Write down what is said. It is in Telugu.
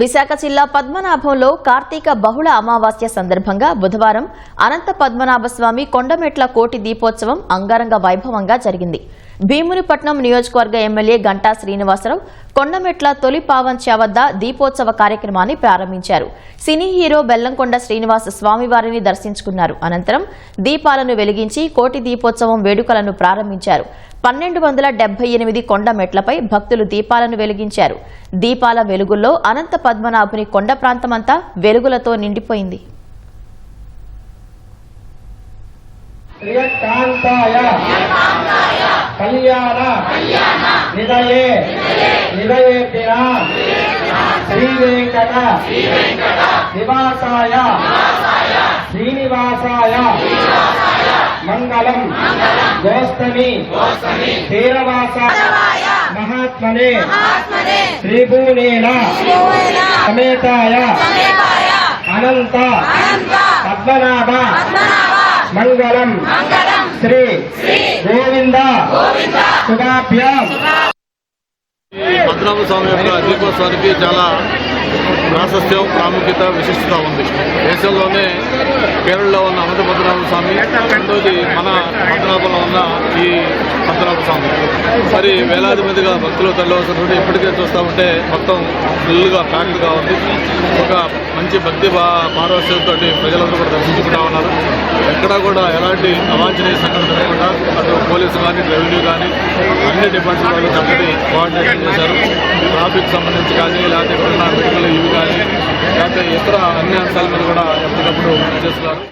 విశాఖ జిల్లా పద్మనాభంలో కార్తీక బహుళ అమావాస్య సందర్భంగా బుధవారం అనంత పద్మనాభస్వామి కొండమెట్ల కోటి దీపోత్సవం అంగరంగ వైభవంగా జరిగింది. భీమునిపట్నం నియోజకవర్గ ఎమ్మెల్యే గంటా శ్రీనివాసరావు కొండమెట్ల తొలి పావంచ వద్ద దీపోత్సవ కార్యక్రమాన్ని ప్రారంభించారు. సినీ హీరో బెల్లంకొండ శ్రీనివాస స్వామివారిని దర్శించుకున్నారు. అనంతరం దీపాలను వెలిగించి కోటి దీపోత్సవం వేడుకలను ప్రారంభించారు. పన్నెండు వందల డెబ్బై ఎనిమిది కొండ మెట్లపై భక్తులు దీపాలను వెలిగించారు. దీపాల వెలుగుల్లో అనంత పద్మనాభుని కొండ ప్రాంతమంతా వెలుగులతో నిండిపోయింది. శ్రియకాంతాయ கல்யாண நிலையே. நிறைவேற்றினா ஸ்ரீ வெங்கட நிவாசாய ஸ்ரீனிவாசாய மங்களம். கோஸ்தமி. தீரவாசாய. மகாத்மனே. ஸ்ரீபூனேன சமேதாய. அனந்த. பத்மநாத మంగళం. శ్రీ గోవింద. శుభాభ్యాం. పద్మనాభ స్వామి యొక్క దీపోత్సవానికి చాలా ప్రాశస్త్యం ప్రాముఖ్యత విశిష్టత ఉంది. దేశంలోనే కేరళలో ఉన్న అనంత పద్మనాభ స్వామి రెండోది మన పద్మనాభంలో ఉన్న ఈ పద్మనాభ స్వామి. మరి వేలాది మందిగా భక్తులు తరలివస్తున్నటువంటి ఇప్పటికే చూస్తూ ఉంటే మొత్తం ఫుల్గా ప్యాక్డ్గా ఉంది. ఒక మంచి భక్తి భా పారవస్యంతో ప్రజలందరూ కూడా దర్శించుకుంటా ఉన్నారు. ఎక్కడా కూడా ఎలాంటి అవాంఛనీయ సంఘటన లేకుండా అటు పోలీసు కానీ రెవెన్యూ కానీ అన్ని డిపార్ట్మెంట్ వాళ్ళు చక్కటి కోఆర్డినేషన్ చేశారు. ట్రాఫిక్ సంబంధించి కానీ లేకపోతే ఎక్కడన్నా మెడికల్ ఇవి కానీ లేకపోతే ఇతర అన్ని అంశాల మీద కూడా ఎప్పటికప్పుడు చేస్తున్నారు